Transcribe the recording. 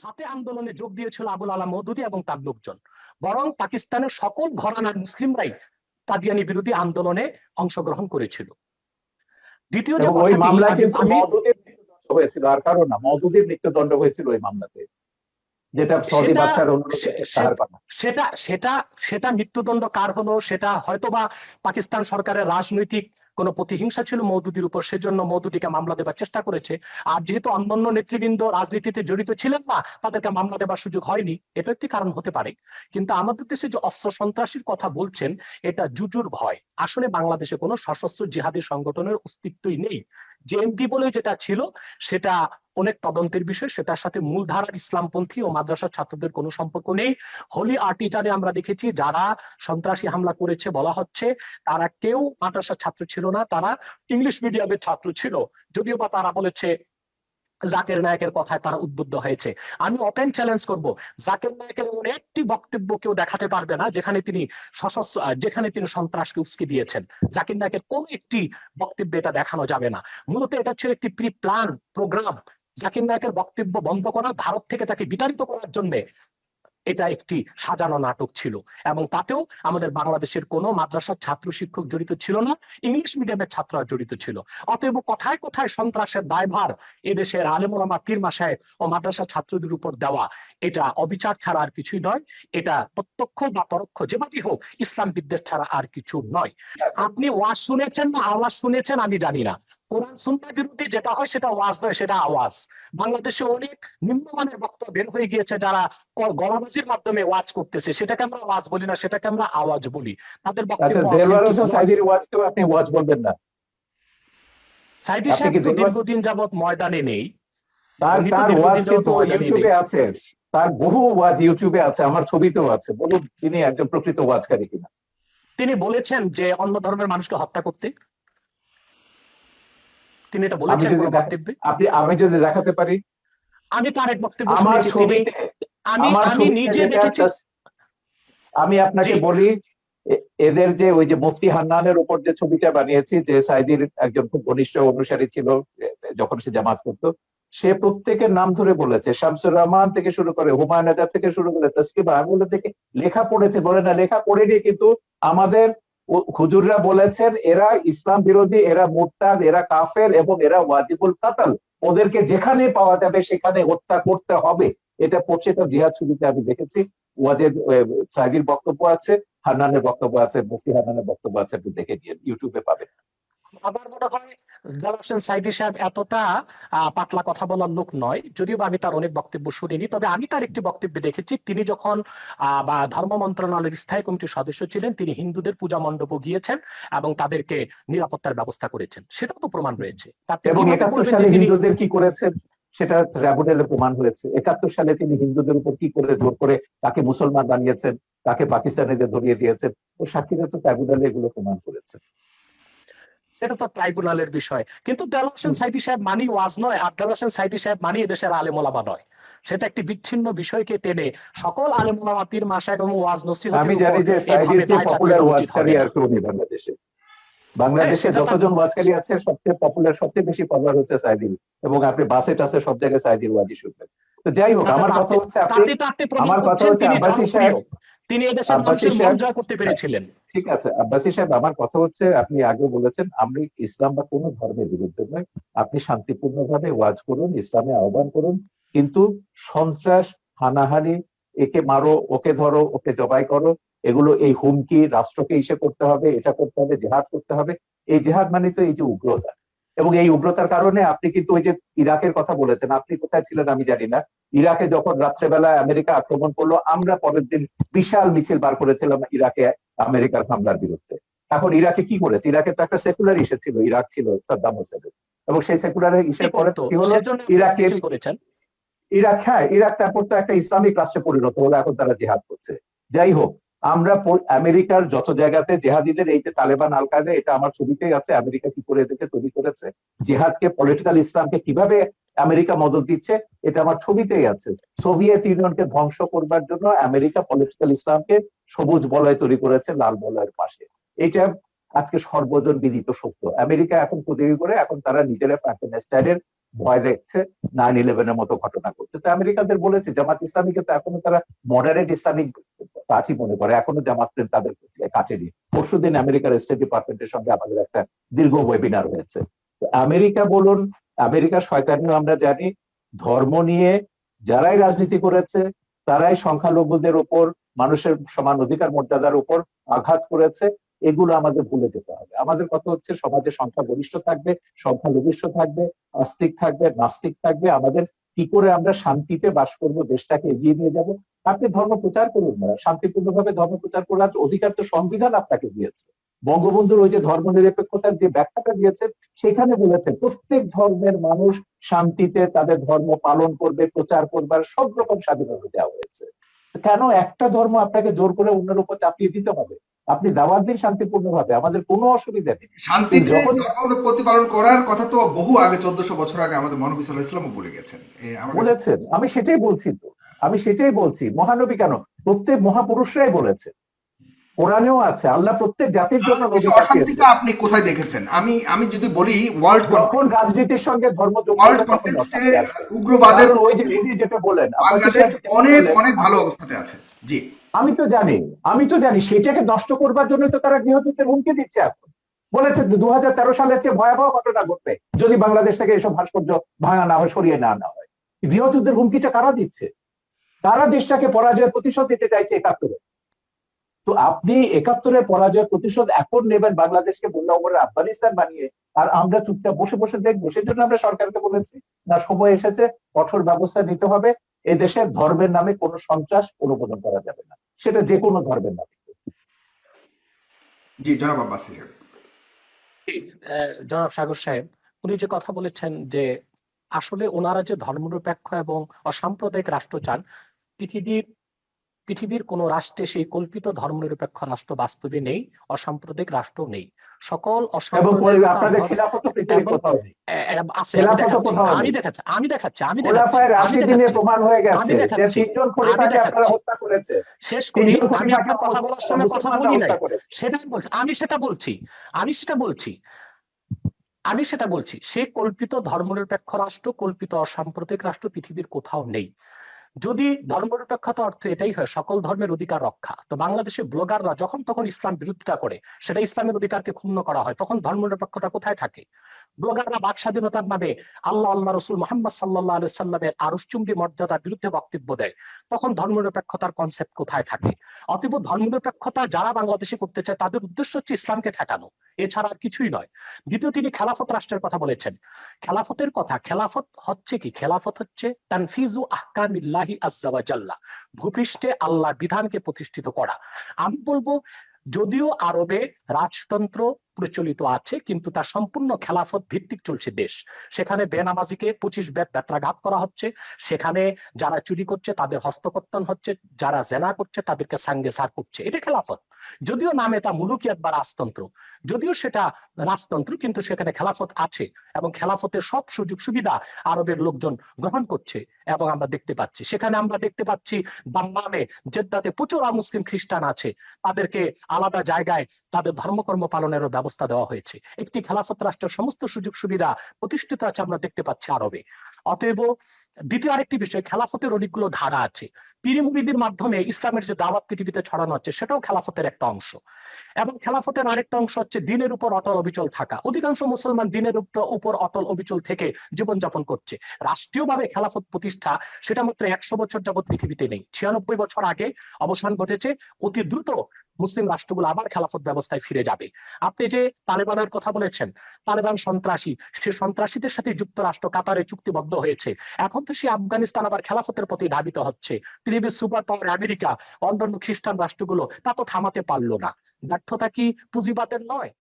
সাথে আন্দোলনে যোগ দিয়েছিল আবুল আলা মৌদুদি এবং তার লোকজন। বরং পাকিস্তানের সকল ঘরানার মুসলিমরাই কাদিয়ানি বিরোধী আন্দোলনে অংশগ্রহণ করেছিল। দ্বিতীয় যে ওই আমি- কিন্তু মৃত্যুদণ্ড হয়েছিল আর কারণ না মওদুদের মৃত্যুদণ্ড হয়েছিল ওই মামলাতে। যেটা সৌদি বাদশার। সেটা সেটা সেটা মৃত্যুদণ্ড কার হলো? সেটা হয়তোবা পাকিস্তান সরকারের রাজনৈতিক কোনো প্রতিহিংসা ছিল মৌদুদির উপর, সেজন্য মৌদুদিকে মামলা দেবার চেষ্টা করেছে। আর যেহেতু অন্যান্য নেতৃবৃন্দ রাজনীতিতে জড়িত ছিলেন না, তাদেরকে মামলা দেবার সুযোগ হয়নি এটা একটি কারণ হতে পারে। কিন্তু আমাদের দেশে যে অস্ত্র সন্ত্রাসীর কথা বলছেন, এটা জুজুর ভয়। আসলে বাংলাদেশে কোনো সশস্ত্র জিহাদি সংগঠনের অস্তিত্বই নেই। জেএমপি বলে যেটা ছিল, সেটা অনেক তদন্তের বিষয়, সেটার সাথে মূলধারার ইসলামপন্থী ও মাদ্রাসার ছাত্রদের কোনো সম্পর্ক নেই। হোলি আর্টিজানে আমরা দেখেছি, যারা সন্ত্রাসী হামলা করেছে বলা হচ্ছে, তারা কেউ মাদ্রাসার ছাত্র ছিল না, তারা ইংলিশ মিডিয়ামের ছাত্র ছিল। যদিও বা তারা বলেছে জাকের নায়কের কথায় তারা উদ্বুদ্ধ হয়েছে। আমি ওপেন চ্যালেঞ্জ করব। জাকের নায়কের এমন একটি বক্তব্য কেউ দেখাতে পারবে না, যেখানে তিনি সশস্ত্র যেখানে তিনি সন্ত্রাসকে উস্কে দিয়েছেন। জাকির নায়কের কোন একটি বক্তব্য এটা দেখানো যাবে না। মূলত এটা ছিল একটি প্রি প্ল্যান প্রোগ্রাম জাকির নায়কের বক্তব্য বন্ধ করা, ভারত থেকে তাকে বিতাড়িত করার জন্য এটা একটি সাজানো নাটক ছিল। এবং তাতেও আমাদের বাংলাদেশের কোনো মাদ্রাসার ছাত্র শিক্ষক জড়িত ছিল না, ইংলিশ মিডিয়ামের ছাত্ররা জড়িত ছিল। অতএব কোথায় কোথায় সন্ত্রাসের দায়ভার এদেশের আলেমোলামা পীর মাসায় ও মাদ্রাসা ছাত্রদের উপর দেওয়া, এটা অবিচার ছাড়া আর কিছুই নয়। এটা প্রত্যক্ষ বা পরোক্ষ যেভাবেই হোক, ইসলাম বিদ্বেষ ছাড়া আর কিছু নয়। আপনি ওয়াজ শুনেছেন না আওয়াজ শুনেছেন আমি জানি না। কোরআন বিরোধী যেটা হয় সেটা ওয়াজ নয় সেটা আওয়াজ। বাংলাদেশে অনেক নিম্নমানের বক্তব্য বের হয়ে গিয়েছে যারা গলাবাজির মাধ্যমে ওয়াজ করতেছে। সেটাকে আমরা ওয়াজ বলি না সেটাকে আমরা আওয়াজ বলি। তাদের আচ্ছা বক্তব্য আপনি ওয়াজ বলবেন না। সাইদি সাহেব তো দীর্ঘদিন যাবত ময়দানে নেই। তার তার ওয়াজ কিন্তু ইউটিউবে আছে। তার বহু ওয়াজ ইউটিউবে আছে আমার ছবিতেও আছে। বলুন তিনি একজন প্রকৃত ওয়াজকারী কিনা। তিনি বলেছেন যে অন্য ধর্মের মানুষকে হত্যা করতে। তিনি এটা বলেছেন কোনো বক্তব্যে আপনি আমি যদি দেখাতে পারি? আমি তার এক বক্তব্য শুনেছি তিনি আমি আমি নিজে দেখেছি আমি আপনাকে বলি এদের যে ওই যে মুফতি হান্নানের উপর যে ছবিটা বানিয়েছি যে সাইদির একজন খুব ঘনিষ্ঠ অনুসারী ছিল যখন সে জামাত করতো সে প্রত্যেকের নাম ধরে বলেছে। শামসুর রহমান থেকে শুরু করে হুমায়ুন আজাদ থেকে শুরু করে তসকিবা আমি বলে থেকে লেখা পড়েছে বলে না লেখা পড়েনি কিন্তু আমাদের হুজুররা বলেছেন, এরা ইসলাম বিরোধী, এরা মোরতাদ, এরা কাফের এবং এরা ওয়াজিবুল কাতাল। ওদেরকে যেখানে পাওয়া যাবে সেখানে হত্যা করতে হবে। এটা প্রত্যেকটা জিহাদ ছবিতে, আমি দেখেছি। ওয়াজের সাইদির বক্তব্য আছে, হান্নানের বক্তব্য আছে, মুফতি হান্নানের বক্তব্য আছে, আপনি দেখে নিয়ে ইউটিউবে পাবেন। আমার মনে হয় হোসেন সাইদি সাহেব এতটা পাতলা কথা বলার লোক নয়। যদিও আমি তার অনেক বক্তব্য শুনিনি তবে আমি তার একটি বক্তব্যে দেখেছি। তিনি যখন বা ধর্ম মন্ত্রণালয়ের স্থায়ী কমিটির সদস্য ছিলেন তিনি হিন্দুদের পূজা মণ্ডপে গিয়েছেন এবং তাদেরকে নিরাপত্তার ব্যবস্থা করেছেন। সেটাও তো প্রমাণ রয়েছে। এবং একাত্তর সালে হিন্দুদের কি করেছেন সেটা ট্রাইব্যুনালে প্রমাণ হয়েছে। একাত্তর সালে তিনি হিন্দুদের উপর কি করে জোর করে তাকে মুসলমান বানিয়েছেন তাকে পাকিস্তানিদের ধরিয়ে দিয়েছেন ও সাক্ষীরা তো ট্রাইব্যুনালে এগুলো প্রমাণ করেছে। সেটা তো ট্রাইব্যুনালের বিষয়। কিন্তু দেলাল হোসেন সাইদি সাহেব মানি ওয়াজ নয় আর দেলাল হোসেন সাইদি সাহেব মানি এদেশের আলেমোলামা নয়। সেটা একটি বিচ্ছিন্ন বিষয়কে টেনে সকল আলেমোলামা পীর মাসায় এবং ওয়াজ নসিহতের আমি জানি যে সাইদির চেয়ে পপুলার ওয়াজকারী আর কেউ নেই বাংলাদেশে। বাংলাদেশে যতজন ওয়াজকারী আছে সবচেয়ে পপুলার সবচেয়ে বেশি পপুলার হচ্ছে সাইদির এবং আপনি বাসে টাসে সব জায়গায় সাইদির ওয়াজি শুনবেন। তো যাই হোক আমার কথা হচ্ছে আপনি আমার কথা হচ্ছে আব্বাসী সাহেব তিনি এদেশের মানুষের মন জয় করতে পেরেছিলেন। ঠিক আছে। আব্বাসী সাহেব আমার কথা হচ্ছে আপনি আগে বলেছেন আমি ইসলাম বা কোনো ধর্মের বিরুদ্ধে নয়। আপনি শান্তিপূর্ণভাবে ওয়াজ করুন ইসলামে আহ্বান করুন কিন্তু সন্ত্রাস হানাহানি একে মারো ওকে ধরো ওকে জবাই করো এগুলো এই হুমকি রাষ্ট্রকে ইসে করতে হবে এটা করতে হবে জেহাদ করতে হবে। এই জেহাদ মানে তো এই যে উগ্রতা। এবং এই উগ্রতার কারণে আপনি কিন্তু ওই যে ইরাকের কথা বলেছেন আপনি কোথায় ছিলেন আমি জানি না। ইরাকে যখন রাত্রেবেলা আমেরিকা আক্রমণ করল আমরা পরের দিন বিশাল মিছিল বার করেছিলাম ইরাকে আমেরিকার হামলার বিরুদ্ধে। এখন ইরাকে কি করেছে? ইরাকে তো একটা সেকুলার ইস্যু ছিল ইরাক ছিল সাদ্দাম হোসেনের। এবং সেই সেকুলার ইস্যুর পরে তো কি হলো? ইরাকে করেছেন। ইরাক হ্যাঁ ইরাক তারপর তো একটা ইসলামিক রাষ্ট্রে পরিণত হলো এখন তারা জেহাদ করছে। যাই হোক আমরা আমেরিকার যত জায়গাতে জেহাদিদের, এই যে তালেবান আল কায়দা এটা আমার ছবিতেই আছে, আমেরিকা কি করে এদেরকে তৈরি করেছে, জেহাদকে পলিটিক্যাল ইসলামকে কীভাবে আমেরিকা মদত দিচ্ছে, এটা আমার ছবিতেই আছে। সোভিয়েত ইউনিয়নকে ধ্বংস করবার জন্য আমেরিকা পলিটিক্যাল ইসলামকে সবুজ বলয় তৈরি করেছে, লাল বলয়ের পাশে। এটা আজকে সর্বজন বিদিত সত্য আমেরিকা এখন প্রতিযোগী করে, এখন তারা নিজেরা ফ্রাঙ্কেনস্টাইনের ভয় দেখছে নাইন ইলেভেনের মতো ঘটনা করছে তো আমেরিকাদের বলেছে, জামাত ইসলামীকে তো এখনও তারা মডারেট ইসলামিক পার্টি মনে করে। এখনও জামাত প্রেম তাদের কাটেনি পরশুদিন আমেরিকার স্টেট ডিপার্টমেন্টের সঙ্গে আমাদের একটা দীর্ঘ ওয়েবিনার হয়েছে। আমেরিকা বলুন, আমেরিকার শয়তানিও আমরা জানি, ধর্ম নিয়ে যারাই রাজনীতি করেছে, তারাই সংখ্যালঘুদের উপর মানুষের সমান অধিকার মর্যাদার উপর আঘাত করেছে, এগুলো আমাদের ভুলে যেতে হবে। আমাদের কথা হচ্ছে সমাজে সংখ্যা গরিষ্ঠ থাকবে, সংখ্যালঘিষ্ঠ থাকবে, আস্তিক থাকবে, নাস্তিক থাকবে, আমাদের কি করে আমরা শান্তিতে বাস করব, দেশটাকে এগিয়ে নিয়ে যাব? আপনি ধর্ম প্রচার করুন না, শান্তিপূর্ণভাবে ধর্ম প্রচার করার অধিকার তো সংবিধান আপনাকে দিয়েছে। বঙ্গবন্ধুর ওই যে ধর্ম নিরপেক্ষতার যে ব্যাখ্যাটা দিয়েছে, সেখানে বলেছে প্রত্যেক ধর্মের মানুষ শান্তিতে তাদের ধর্ম পালন করবে, প্রচার করবার সব রকম স্বাধীনতা দেওয়া হয়েছে। কেন একটা ধর্ম আপনাকে জোর করে অন্যের উপর চাপিয়ে দিতে হবে? আপনি দাওয়াত দিন শান্তিপূর্ণ ভাবে আমাদের কোনো অসুবিধা নেই। শান্তি যখন- প্রতিপালন করার কথা তো বহু আগে চোদ্দশো বছর আগে আমাদের মহানবী সাল্লাহ ইসলামও বলে গেছেন। বলেছেন। আমি সেটাই বলছি তো। আমি সেটাই বলছি। মহানবী কেন? প্রত্যেক মহাপুরুষরাই বলেছে কোরআনেও আছে আল্লাহ প্রত্যেক জাতির জন্য নবী পাঠিয়েছে। আপনি কোথায় দেখেছেন? আমি আমি যদি বলি ওয়ার্ল্ড যখন রাজনীতির সঙ্গে ধর্ম ওয়ার্ল্ড কন্টেক্সটে। উগ্রবাদের ওই যে যেটা বলেন অনেক অনেক ভালো অবস্থাতে আছে। জি। আমি তো জানি আমি তো জানি সেটাকে নষ্ট করবার জন্য তো তারা গৃহযুদ্ধের হুমকি দিচ্ছে এখন। বলেছে দু হাজার তেরো সালের চেয়ে ভয়াবহ ঘটনা ঘটবে যদি বাংলাদেশ থেকে এসব ভাস্কর্য ভাঙা না হয় সরিয়ে না না হয়। গৃহযুদ্ধের হুমকিটা কারা দিচ্ছে? কারা দেশটাকে পরাজয়ের প্রতিশোধ দিতে চাইছে একাত্তরে? তো আপনি একাত্তরের পরাজয়ের প্রতিশোধ এখন নেবেন বাংলাদেশকে বন্যা আফগানিস্তান বানিয়ে। আর আমরা চুপচাপ বসে বসে দেখব সেজন্য আমরা সরকারকে বলেছি না সময় এসেছে কঠোর ব্যবস্থা নিতে হবে। এ দেশে ধর্মের নামে কোনো সন্ত্রাস অনুমোদন করা যাবে না। সেটা যে কোনো ধর্মের নামে। জি জনাব আব্বাস আহ, জনাব সাগর সাহেব উনি যে কথা বলেছেন যে আসলে ওনারা যে ধর্মনিরপেক্ষ এবং অসাম্প্রদায়িক রাষ্ট্র চান পৃথিবীর পৃথিবীর কোন রাষ্ট্রে সেই কল্পিত ধর্মনিরপেক্ষ রাষ্ট্র বাস্তবে নেই অসাম্প্রদায়িক রাষ্ট্র নেই। সকল আমি দেখাচ্ছি, দেখাচ্ছি শেষ করি আপনার কথা বলার সময় কথা বলি নাই। সেটা বলছি আমি সেটা বলছি আমি সেটা বলছি আমি সেটা বলছি সে কল্পিত ধর্মনিরপেক্ষ রাষ্ট্র কল্পিত অসাম্প্রদায়িক রাষ্ট্র পৃথিবীর কোথাও নেই। যদি ধর্মনিরপেক্ষতা অর্থ এটাই হয়, সকল ধর্মের অধিকার রক্ষা, তো বাংলাদেশে ব্লগাররা যখন তখন ইসলাম বিরোধিতা করে, সেটা ইসলামের অধিকারকে ক্ষুণ্ণ করা হয়, তখন ধর্মনিরপেক্ষতা কোথায় থাকে? ব্লগাররা বাক স্বাধীনতার নামে আল্লাহ আল্লাহ রসুল মোহাম্মদ সাল্লাহ আলু সাল্লামের আরুষচুম্বী মর্যাদার বিরুদ্ধে বক্তব্য দেয়। তখন ধর্মনিরপেক্ষতার কনসেপ্ট কোথায় থাকে? অতএব ধর্মনিরপেক্ষতা যারা বাংলাদেশে করতে চায়, তাদের উদ্দেশ্য হচ্ছে ইসলামকে ঠেকানো। এছাড়া আর কিছুই নয়। দ্বিতীয় তিনি খেলাফত রাষ্ট্রের কথা বলেছেন। খেলাফতের কথা, খেলাফত হচ্ছে কি? খেলাফত হচ্ছে তানফিজু আহকামিল্লাহি আজ্জাওয়াজাল্লা ভূপৃষ্ঠে আল্লাহ বিধানকে প্রতিষ্ঠিত করা। আমি বলব, যদিও আরবে রাজতন্ত্র প্রচলিত আছে, কিন্তু তার সম্পূর্ণ খেলাফত ভিত্তিক চলছে দেশ। সেখানে বেনামাজিকে পঁচিশ বেদ ব্যত্রাঘাত করা হচ্ছে। সেখানে যারা চুরি করছে তাদের হস্তকর্তন হচ্ছে, যারা জেনা করছে তাদেরকে সাঙ্গে সার করছে। এটা খেলাফত। যদিও নামে তা মুলুকিয়াত বা রাজতন্ত্র। যদিও সেটা রাজতন্ত্র, কিন্তু সেখানে খেলাফত আছে এবং খেলাফতের সব সুযোগ সুবিধা আরবের লোকজন গ্রহণ করছে এবং আমরা দেখতে পাচ্ছি। সেখানে আমরা দেখতে পাচ্ছি দাম্মামে জেদ্দাতে প্রচুর মুসলিম খ্রিস্টান আছে। তাদেরকে আলাদা জায়গায় তাদের ধর্মকর্ম পালনেরও ব্যবস্থা দেওয়া হয়েছে। একটি খেলাফত রাষ্ট্রের সমস্ত সুযোগ সুবিধা প্রতিষ্ঠিত আছে আমরা দেখতে পাচ্ছি আরবে। অতএব দ্বিতীয় আরেকটি বিষয়, খেলাফতের অনেকগুলো ধারা আছে। পীর মুরিদির মাধ্যমে ইসলামের যে দাওয়াত পৃথিবীতে ছড়ানো হচ্ছে, সেটাও খেলাফতের একটা অংশ। এবং খেলাফতের আরেকটা অংশ হচ্ছে দিনের উপর অটল অবিচল থাকা। অধিকাংশ মুসলমান দিনের উপর অটল অবিচল থেকে জীবনযাপন করছে। রাষ্ট্রীয়ভাবে খেলাফত প্রতিষ্ঠা সেটা মাত্র একশো বছর যাবৎ পৃথিবীতে নেই। ছিয়ানব্বই বছর আগে অবসান ঘটেছে। অতি দ্রুত মুসলিম রাষ্ট্রগুলো আবার খেলাফত ব্যবস্থায় ফিরে যাবে। আপনি যে তালেবানের কথা বলেছেন, তালেবান সন্ত্রাসী, সে সন্ত্রাসীদের সাথে যুক্তরাষ্ট্র কাতারে চুক্তিবদ্ধ হয়েছে। এখন তো সে আফগানিস্তান আবার খেলাফতের প্রতি ধাবিত হচ্ছে। পৃথিবীর সুপার পাওয়ার আমেরিকা, অন্যান্য খ্রিস্টান রাষ্ট্রগুলো তা তো থামাতে পারল না। ব্যর্থতা কি পুঁজিবাদের নয়?